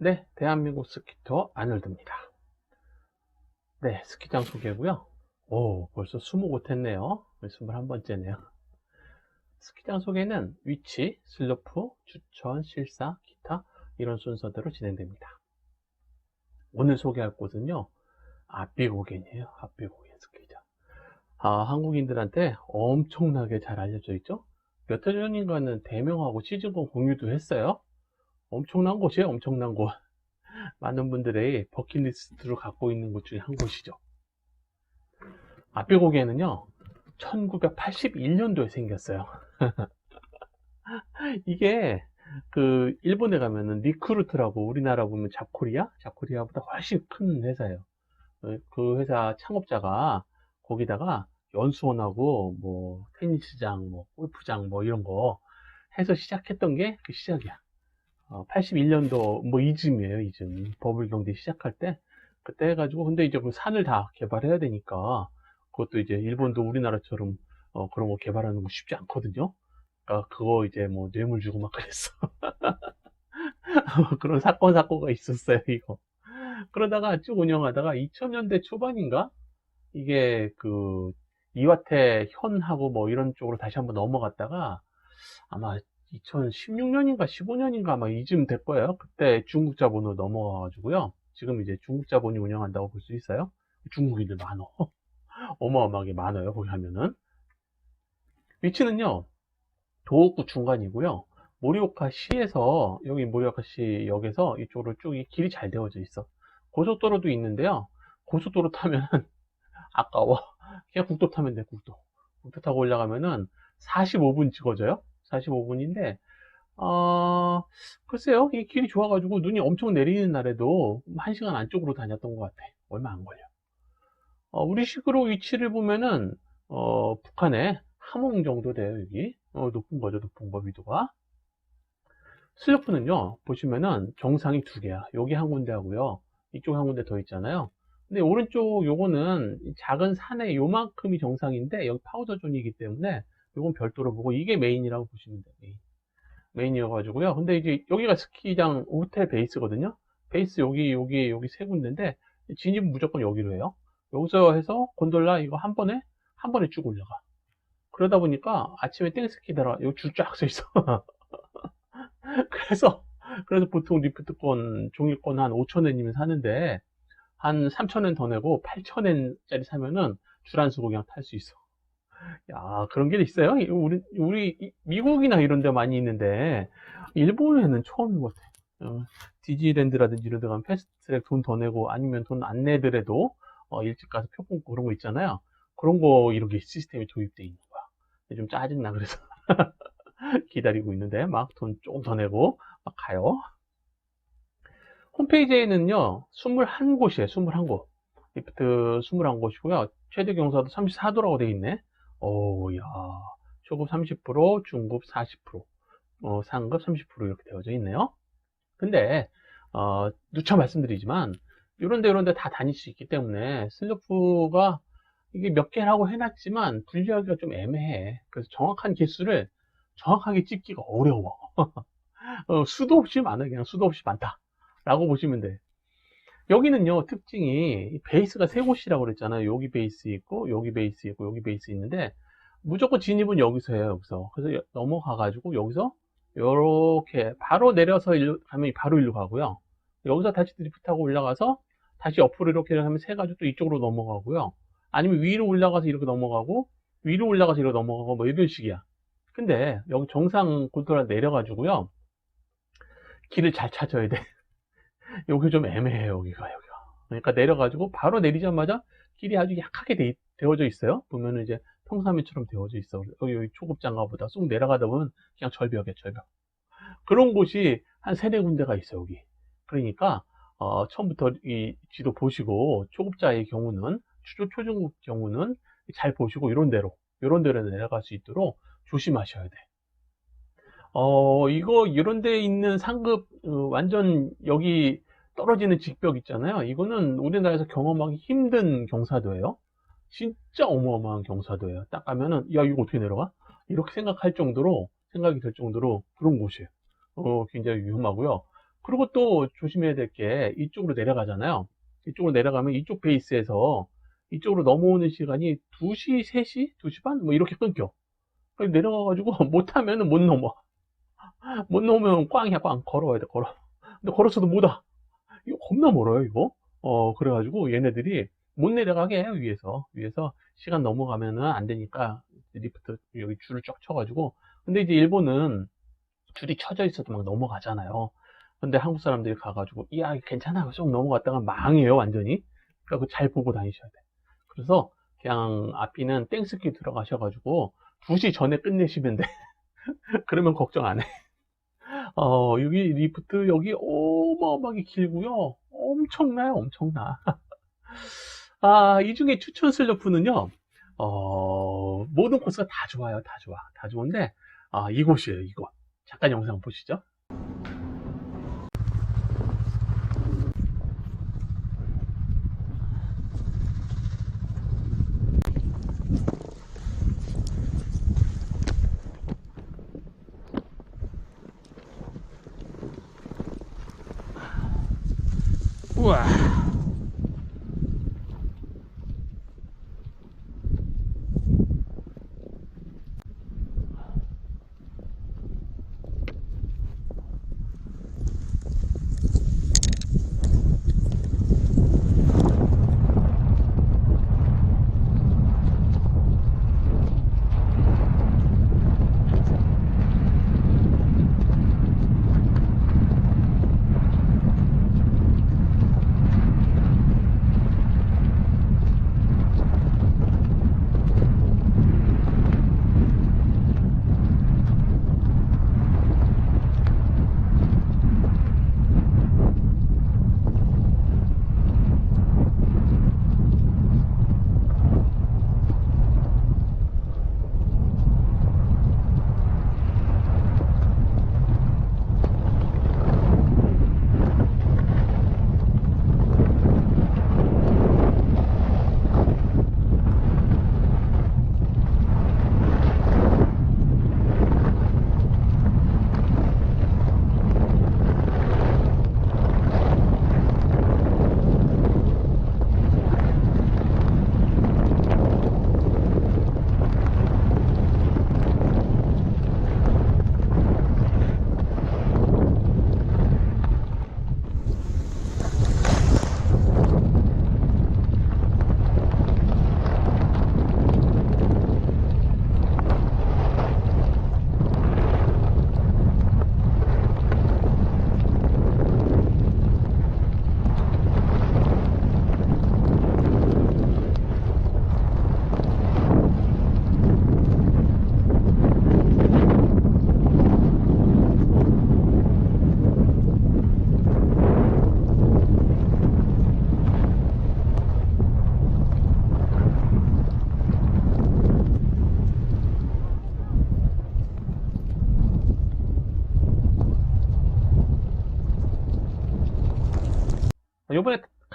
네, 대한민국 스키터 아놀드입니다. 네, 스키장 소개고요. 오, 벌써 20곳 했네요. 21번째네요. 스키장 소개는 위치, 슬로프, 추천, 실사, 기타 이런 순서대로 진행됩니다. 오늘 소개할 곳은요. 압비고겐이에요. 압비고겐 스키장. 아, 한국인들한테 엄청나게 잘 알려져 있죠? 몇 해 전인가는 대명하고 시즌권 공유도 했어요. 엄청난 곳이에요, 엄청난 곳. 많은 분들의 버킷리스트로 갖고 있는 곳 중에 한 곳이죠. 압비고개는요, 1981년도에 생겼어요. 이게, 그, 일본에 가면은 리크루트라고 우리나라 보면 잡코리아? 잡코리아보다 훨씬 큰 회사예요. 어, 그 회사 창업자가 거기다가 연수원하고 뭐 테니스장, 뭐 골프장 뭐 이런 거 해서 시작했던 게 그 시작이야. 81년도 뭐 이즘이에요, 이즘. 버블 경제 시작할 때. 그때 해가지고, 근데 이제 그 산을 다 개발해야 되니까, 그것도 이제 일본도 우리나라처럼 어, 그런 거 개발하는 거 쉽지 않거든요. 그러니까 그거 이제 뭐 뇌물 주고 막 그랬어. 그런 사건, 사고가 있었어요, 이거. 그러다가 쭉 운영하다가 2000년대 초반인가? 이게 그, 이와테 현하고 뭐 이런 쪽으로 다시 한번 넘어갔다가 아마 2016년인가 15년인가 아마 이쯤 될 거예요. 그때 중국 자본으로 넘어가가지고요. 지금 이제 중국 자본이 운영한다고 볼 수 있어요. 중국인들 많어. 어마어마하게 많아요. 거기 하면은. 위치는요. 도호구 중간이고요. 모리오카 시에서 여기 모리오카 시 역에서 이쪽으로 쭉 이 길이 잘 되어져 있어. 고속도로도 있는데요. 고속도로 타면 아까워. 그냥 국도 타면 돼. 국도. 국도 타고 올라가면은 45분 찍어져요. 45분인데, 어, 글쎄요, 이 길이 좋아가지고 눈이 엄청 내리는 날에도 1시간 안쪽으로 다녔던 것 같아. 얼마 안 걸려. 어, 우리 식으로 위치를 보면은, 어, 북한의 함흥 정도 돼요, 여기. 어, 높은 거죠, 높은 거, 위도가. 슬로프는요, 보시면은 정상이 두 개야. 여기 한 군데 하고요. 이쪽 한 군데 더 있잖아요. 근데 오른쪽 요거는 작은 산에 요만큼이 정상인데, 여기 파우더 존이기 때문에, 이건 별도로 보고 이게 메인이라고 보시면 돼요. 메인. 메인이어가지고요. 근데 이제 여기가 스키장 호텔 베이스거든요. 베이스 여기 여기 여기 세 군데인데 진입은 무조건 여기로 해요. 여기서 해서 곤돌라 이거 한 번에 한 번에 쭉 올라가. 그러다 보니까 아침에 땡스키 달아 여기 줄 쫙 서 있어. 그래서 그래서 보통 리프트권 종이권 한 5천엔이면 사는데 한 3천엔 더 내고 8천엔짜리 사면은 줄 안 서고 그냥 탈 수 있어. 야, 그런 게 있어요? 우리, 우리, 미국이나 이런 데 많이 있는데, 일본에는 처음인 것 같아. 어, 디즈니랜드라든지 이런 데 가면 패스트트랙 돈 더 내고, 아니면 돈 안 내더라도, 어, 일찍 가서 표 뽑고 그런 거 있잖아요. 그런 거, 이렇게 시스템이 도입되어 있는 거야. 좀 짜증나, 그래서. 기다리고 있는데, 막 돈 조금 더 내고, 막 가요. 홈페이지에는요, 21곳이에요, 21곳. 리프트 21곳이고요. 최대 경사도 34도라고 되어 있네. 오, 야. 초급 30%, 중급 40%, 어, 상급 30% 이렇게 되어져 있네요. 근데, 어, 누차 말씀드리지만, 요런데 요런데 다 다닐 수 있기 때문에, 슬로프가 이게 몇 개라고 해놨지만, 분류하기가 좀 애매해. 그래서 정확한 개수를 정확하게 찍기가 어려워. 어, 수도 없이 많아. 그냥 수도 없이 많다. 라고 보시면 돼. 여기는요, 특징이 베이스가 세 곳이라고 그랬잖아요. 여기 베이스 있고, 여기 베이스 있고, 여기 베이스 있는데, 무조건 진입은 여기서 해요, 여기서. 그래서 넘어가 가지고, 여기서, 요렇게, 바로 내려서 일로 가면 바로 일로 가고요. 여기서 다시 드리프트하고 올라가서, 다시 옆으로 이렇게 하면 세 가지고 또 이쪽으로 넘어가고요. 아니면 위로 올라가서 이렇게 넘어가고, 위로 올라가서 이렇게 넘어가고, 뭐 이런 식이야. 근데, 여기 정상 골도라 내려 가지고요. 길을 잘 찾아야 돼. 여기 좀 애매해요, 여기가, 여기가. 그러니까 내려가지고 바로 내리자마자 길이 아주 약하게 되, 어져 있어요. 보면은 이제 평사면처럼 되어져 있어. 여기, 초급장가보다 쑥 내려가다 보면 그냥 절벽이야, 절벽. 그런 곳이 한 세네 군데가 있어, 여기. 그러니까, 어, 처음부터 이 지도 보시고, 초급자의 경우는, 초, 초중급 경우는 잘 보시고, 이런 데로, 이런 데로 내려갈 수 있도록 조심하셔야 돼. 어, 이거, 이런 데 있는 상급, 어, 완전 여기 떨어지는 직벽 있잖아요. 이거는 우리나라에서 경험하기 힘든 경사도예요. 진짜 어마어마한 경사도예요. 딱 가면은, 야, 이거 어떻게 내려가? 이렇게 생각할 정도로, 생각이 들 정도로 그런 곳이에요. 어, 굉장히 위험하고요. 그리고 또 조심해야 될 게 이쪽으로 내려가잖아요. 이쪽으로 내려가면 이쪽 베이스에서 이쪽으로 넘어오는 시간이 2시, 3시, 2시 반? 뭐 이렇게 끊겨. 내려가가지고 못하면은 못 넘어. 못 넘으면 꽝이야, 꽝. 걸어야 돼, 걸어. 근데 걸어서도 못 와. 겁나 멀어요, 이거. 어, 그래가지고 얘네들이 못 내려가게 해요, 위에서. 위에서 시간 넘어가면은 안 되니까 리프트 여기 줄을 쫙 쳐가지고. 근데 이제 일본은 줄이 쳐져 있어도 막 넘어가잖아요. 근데 한국 사람들이 가가지고, 이야, 괜찮아. 쏙 넘어갔다가 망해요, 완전히. 그러니까 잘 보고 다니셔야 돼. 그래서 그냥 앞이는 땡스키 들어가셔가지고 2시 전에 끝내시면 돼. 그러면 걱정 안 해. 어, 여기 리프트 여기 어마어마하게 길고요. 엄청나요, 엄청나. 아, 이 중에 추천 슬로프는요. 어, 모든 코스가 다 좋아요, 다 좋아, 다 좋은데 아, 이곳이에요, 이곳. 잠깐 영상 보시죠.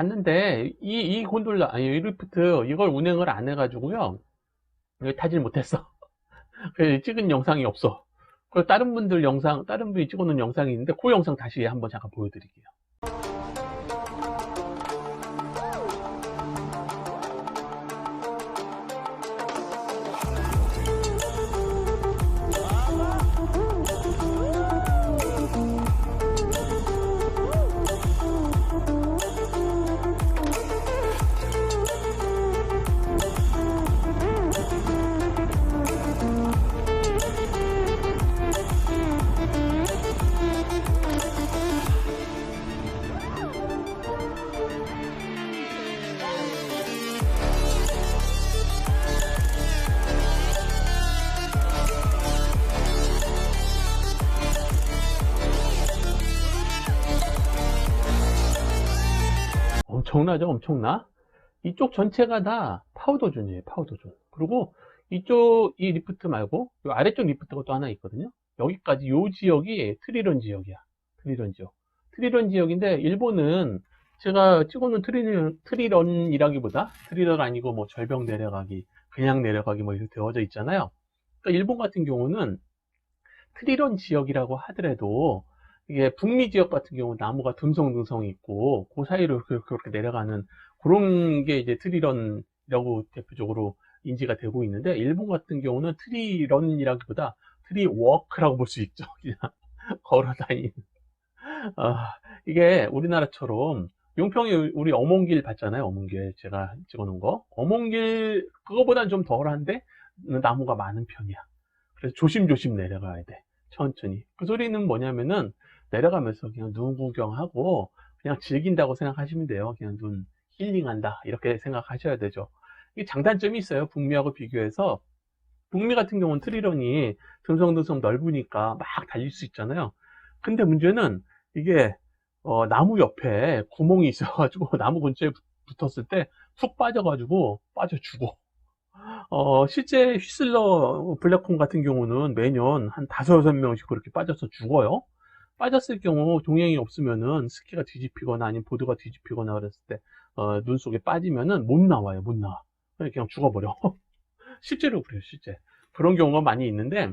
갔는데 이, 이 곤돌라 아니 이 리프트 이걸 운행을 안 해가지고요. 타질 못했어. 찍은 영상이 없어. 그리고 다른 분들 영상 다른 분이 찍어놓은 영상이 있는데 그 영상 다시 한번 잠깐 보여드릴게요 엄청나죠? 엄청나? 이쪽 전체가 다 파우더존이에요 파우더존. 그리고 이쪽 이 리프트 말고 이 아래쪽 리프트가 또 하나 있거든요. 여기까지 이 지역이 트리런 지역이야 트리런 지역. 트리런 지역인데 일본은 제가 찍어놓은 트리런, 트리런이라기보다 트리런 아니고 뭐 절벽 내려가기 그냥 내려가기 뭐 이렇게 되어져 있잖아요. 그러니까 일본 같은 경우는 트리런 지역이라고 하더라도 이게 북미 지역 같은 경우 나무가 듬성듬성 있고 그 사이로 그렇게, 그렇게 내려가는 그런 게 이제 트리런이라고 대표적으로 인지가 되고 있는데 일본 같은 경우는 트리런이라기보다 트리워크라고 볼 수 있죠. 그냥 걸어 다니는. 아, 이게 우리나라처럼 용평이 우리 어몽길 봤잖아요. 어몽길 제가 찍어놓은 거. 어몽길 그거보단 좀 덜한데 나무가 많은 편이야. 그래서 조심조심 내려가야 돼. 천천히. 그 소리는 뭐냐면은 내려가면서 그냥 눈 구경하고 그냥 즐긴다고 생각하시면 돼요. 그냥 눈 힐링한다. 이렇게 생각하셔야 되죠. 이게 장단점이 있어요. 북미하고 비교해서. 북미 같은 경우는 트리런이 듬성듬성 넓으니까 막 달릴 수 있잖아요. 근데 문제는 이게 어, 나무 옆에 구멍이 있어가지고 나무 근처에 붙었을 때 푹 빠져가지고 빠져 죽어. 어, 실제 휘슬러 블랙콘 같은 경우는 매년 한 다섯 여섯 명씩 그렇게 빠져서 죽어요. 빠졌을 경우 동행이 없으면은 스키가 뒤집히거나 아니면 보드가 뒤집히거나 그랬을 때 어, 눈 속에 빠지면은 못 나와요. 못 나와. 그냥 죽어버려. 실제로 그래요. 실제 그런 경우가 많이 있는데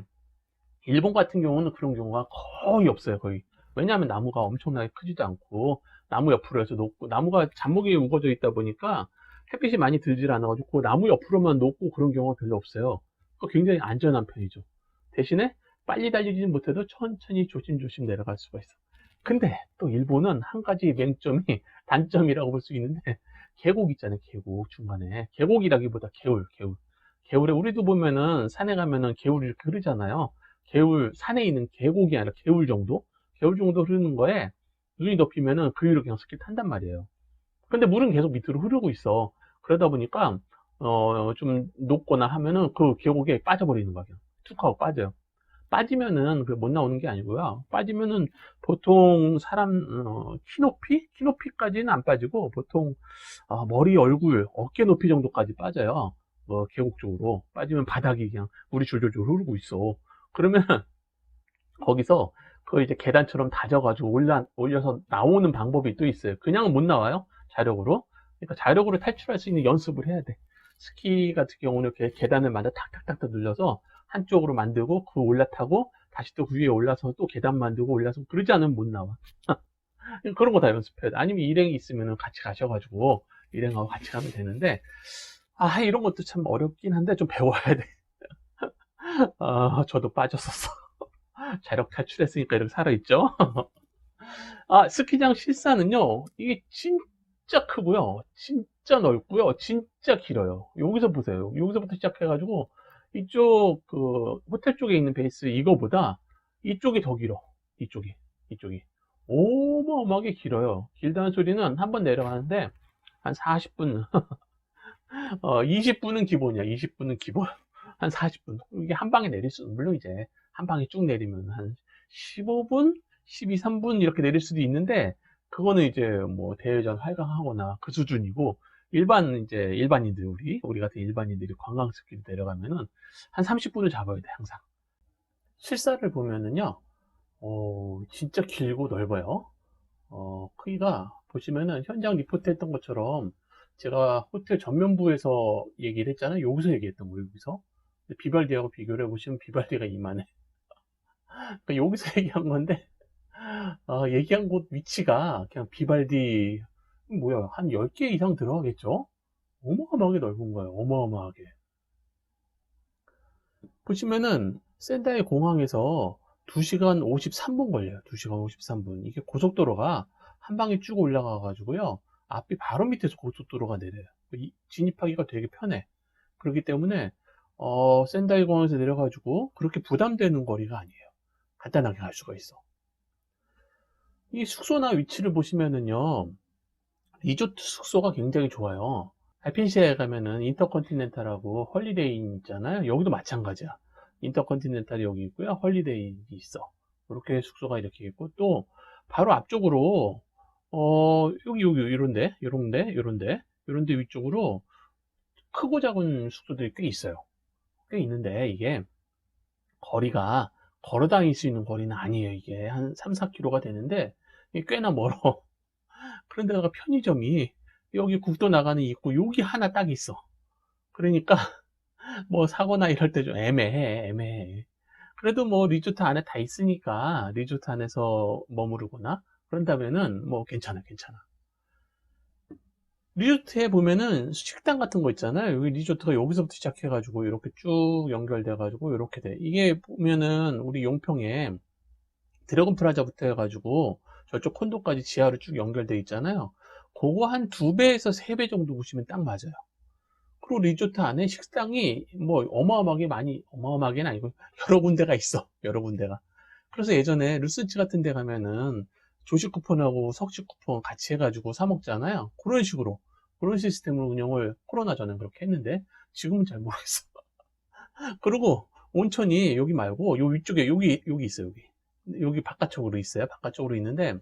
일본 같은 경우는 그런 경우가 거의 없어요. 거의 왜냐하면 나무가 엄청나게 크지도 않고 나무 옆으로 해서 놓고 나무가 잔목이 우거져 있다 보니까 햇빛이 많이 들질 않아가지고 그 나무 옆으로만 놓고 그런 경우가 별로 없어요. 굉장히 안전한 편이죠. 대신에 빨리 달리지는 못해도 천천히 조심조심 내려갈 수가 있어. 근데 또 일본은 한 가지 맹점이 단점이라고 볼 수 있는데 계곡 있잖아요. 계곡 중간에 계곡이라기보다 개울, 개울. 개울에 우리도 보면은 산에 가면은 개울이 이렇게 흐르잖아요. 개울 산에 있는 계곡이 아니라 개울 정도, 개울 정도 흐르는 거에 눈이 덮이면은 그 위로 그냥 스키 탄단 말이에요. 근데 물은 계속 밑으로 흐르고 있어. 그러다 보니까 어, 좀 높거나 하면은 그 계곡에 빠져버리는. 그냥 툭 하고 빠져요. 빠지면은 그못 나오는 게 아니고요. 빠지면은 보통 사람 어, 키 높이? 키 높이까지는 안 빠지고 보통 어, 머리, 얼굴, 어깨 높이 정도까지 빠져요. 어, 계곡 쪽으로 빠지면 바닥이 그냥 물이 줄줄줄 흐르고 있어. 그러면 거기서 그 이제 계단처럼 다져가지고 올라 올려서 나오는 방법이 또 있어요. 그냥 못 나와요. 자력으로. 그러니까 자력으로 탈출할 수 있는 연습을 해야 돼. 스키 같은 경우는 이렇게 계단을 만들어 탁탁탁탁 눌려서 한쪽으로 만들고 그 올라타고 다시 또그 위에 올라서 또 계단 만들고 올라서 그러지 않으면 못 나와. 그런 거 다 연습해야 돼. 아니면 일행이 있으면 같이 가셔가지고 일행하고 같이 가면 되는데 아 이런 것도 참 어렵긴 한데 좀 배워야 돼. 아 저도 빠졌었어. 자력 탈출했으니까 이렇게 살아있죠. 아 스키장 실사는요 이게 진 짜 크고요 진짜 넓고요. 진짜 길어요. 여기서 보세요. 여기서부터 시작해가지고 이쪽 그 호텔 쪽에 있는 베이스 이거보다 이쪽이 더 길어. 이쪽이 이쪽이. 어마어마하게 길어요. 길다는 소리는 한 번 내려가는데 한 40분. 어, 20분은 기본이야. 20분은 기본. 한 40분. 이게 한 방에 내릴 수 물론 이제 한 방에 쭉 내리면 한 15분? 12, 3분 이렇게 내릴 수도 있는데 그거는 이제 뭐 대회전 활강하거나 그 수준이고 일반 이제 일반인들 우리 우리 같은 일반인들이 관광 스키를 내려가면은 한 30분을 잡아야 돼 항상. 실사를 보면은요 어 진짜 길고 넓어요. 어 크기가 보시면은 현장 리포트 했던 것처럼 제가 호텔 전면부에서 얘기를 했잖아요. 여기서 얘기했던 거 여기서. 비발디하고 비교를 해보시면 비발디가 이만해. 그러니까 여기서 얘기한 건데 아, 얘기한 곳 위치가 그냥 비발디 뭐야 한 10개 이상 들어가겠죠? 어마어마하게 넓은 거예요. 어마어마하게. 보시면은 센다이 공항에서 2시간 53분 걸려요. 2시간 53분. 이게 고속도로가 한 방에 쭉 올라가 가지고요. 앞이 바로 밑에서 고속도로가 내려요. 진입하기가 되게 편해. 그렇기 때문에 어, 센다이 공항에서 내려가지고 그렇게 부담되는 거리가 아니에요. 간단하게 갈 수가 있어. 이 숙소나 위치를 보시면은요, 리조트 숙소가 굉장히 좋아요. 알펜시아에 가면은 인터컨티넨탈하고 헐리데이 있잖아요. 여기도 마찬가지야. 인터컨티넨탈이 여기 있고요. 헐리데이 있어. 이렇게 숙소가 이렇게 있고 또 바로 앞쪽으로 어 여기 여기 이런데 이런데 이런데 이런데 위쪽으로 크고 작은 숙소들이 꽤 있어요. 꽤 있는데 이게 거리가 걸어 다닐 수 있는 거리는 아니에요. 이게 한 3, 4km가 되는데 꽤나 멀어. 그런데다가 편의점이 여기 국도 나가는 입구 여기 하나 딱 있어. 그러니까 뭐 사거나 이럴 때 좀 애매해, 애매해. 그래도 뭐 리조트 안에 다 있으니까 리조트 안에서 머무르거나 그런다면은 뭐 괜찮아, 괜찮아. 리조트에 보면은 식당 같은 거 있잖아요. 여기 리조트가 여기서부터 시작해가지고 이렇게 쭉 연결돼가지고 이렇게 돼. 이게 보면은 우리 용평에 드래곤 프라자부터 해가지고 저쪽 콘도까지 지하로 쭉 연결돼 있잖아요. 그거 한 두 배에서 세 배 정도 보시면 딱 맞아요. 그리고 리조트 안에 식당이 뭐 어마어마하게 많이 어마어마하게는 아니고 여러 군데가 있어. 여러 군데가. 그래서 예전에 루스치 같은 데 가면은 조식 쿠폰하고 석식 쿠폰 같이 해가지고 사 먹잖아요. 그런 식으로 그런 시스템으로 운영을 코로나 전엔 그렇게 했는데 지금은 잘 모르겠어. 그리고 온천이 여기 말고 요 위쪽에 여기 여기 있어요. 여기 여기 바깥쪽으로 있어요. 바깥쪽으로 있는데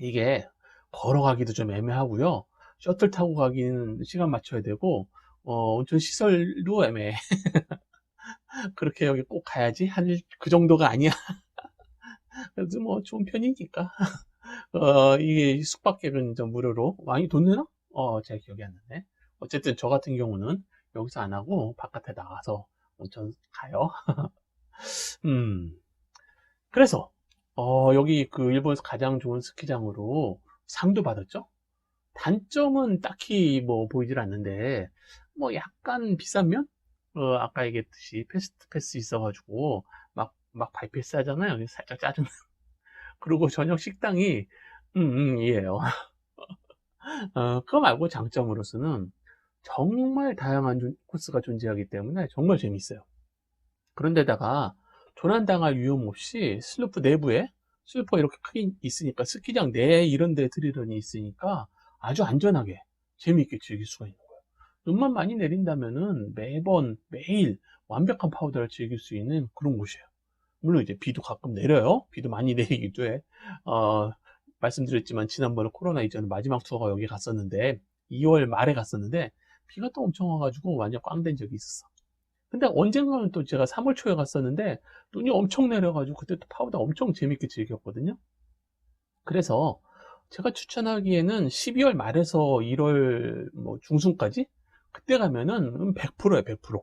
이게 걸어가기도 좀 애매하고요. 셔틀 타고 가기는 시간 맞춰야 되고 어, 온천 시설도 애매해. 그렇게 여기 꼭 가야지 한 그 정도가 아니야. 그래도 뭐 좋은 편이니까. 어, 이게 숙박객은 좀 무료로 많이 돈 내나? 어, 제가 기억이 안 나네. 어쨌든 저 같은 경우는 여기서 안 하고 바깥에 나가서 온천 가요. 음. 그래서 어, 여기 그 일본에서 가장 좋은 스키장으로 상도 받았죠. 단점은 딱히 뭐 보이질 않는데 뭐 약간 비싼 면? 어, 아까 얘기했듯이 패스트 패스 있어가지고 막, 막 바이패스 하잖아요. 살짝 짜증나. 그리고 저녁 식당이, 음, 음, 이에요. 어, 그거 말고 장점으로서는 정말 다양한 존- 코스가 존재하기 때문에 정말 재밌어요. 그런데다가 조난당할 위험 없이 슬로프 내부에 슬로프가 이렇게 크게 있으니까 스키장 내 이런 데 드리런이 있으니까 아주 안전하게 재미있게 즐길 수가 있는 거예요. 눈만 많이 내린다면은 매번 매일 완벽한 파우더를 즐길 수 있는 그런 곳이에요. 물론 이제 비도 가끔 내려요. 비도 많이 내리기도 해. 어, 말씀드렸지만 지난번에 코로나 이전에 마지막 투어가 여기 갔었는데 2월 말에 갔었는데 비가 또 엄청 와가지고 완전 꽝 된 적이 있었어. 근데 언젠가는 또 제가 3월 초에 갔었는데 눈이 엄청 내려가지고 그때 또 파우더 엄청 재밌게 즐겼거든요. 그래서 제가 추천하기에는 12월 말에서 1월 뭐 중순까지 그때 가면은 100%야 100%.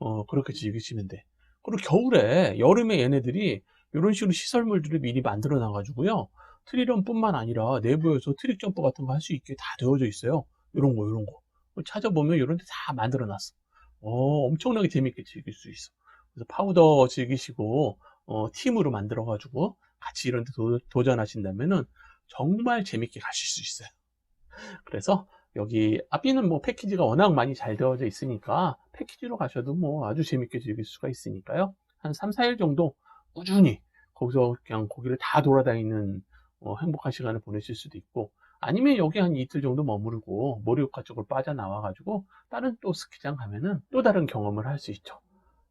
어, 그렇게 즐기시면 돼. 그리고 겨울에 여름에 얘네들이 이런 식으로 시설물들을 미리 만들어 놔가지고요. 트리런뿐만 아니라 내부에서 트릭 점프 같은 거 할 수 있게 다 되어져 있어요. 이런 거 이런 거. 찾아보면 이런 데 다 만들어 놨어. 어, 엄청나게 재밌게 즐길 수 있어. 그래서 파우더 즐기시고 어, 팀으로 만들어 가지고 같이 이런 데 도, 도전하신다면은 정말 재밌게 가실 수 있어요. 그래서 여기 앞비는 뭐 패키지가 워낙 많이 잘 되어져 있으니까 패키지로 가셔도 뭐 아주 재밌게 즐길 수가 있으니까요. 한 3, 4일 정도 꾸준히 거기서 그냥 거기를 다 돌아다니는 어, 행복한 시간을 보내실 수도 있고 아니면 여기 한 이틀 정도 머무르고 모리오카 쪽으로 빠져나와 가지고 다른 또 스키장 가면은 또 다른 경험을 할 수 있죠.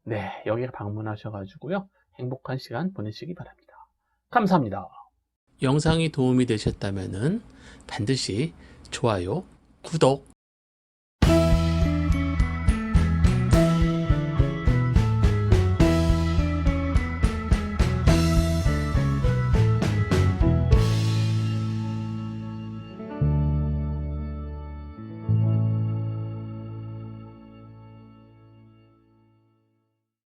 네, 여기 방문하셔 가지고요. 행복한 시간 보내시기 바랍니다. 감사합니다. 영상이 도움이 되셨다면 반드시 좋아요, 구독,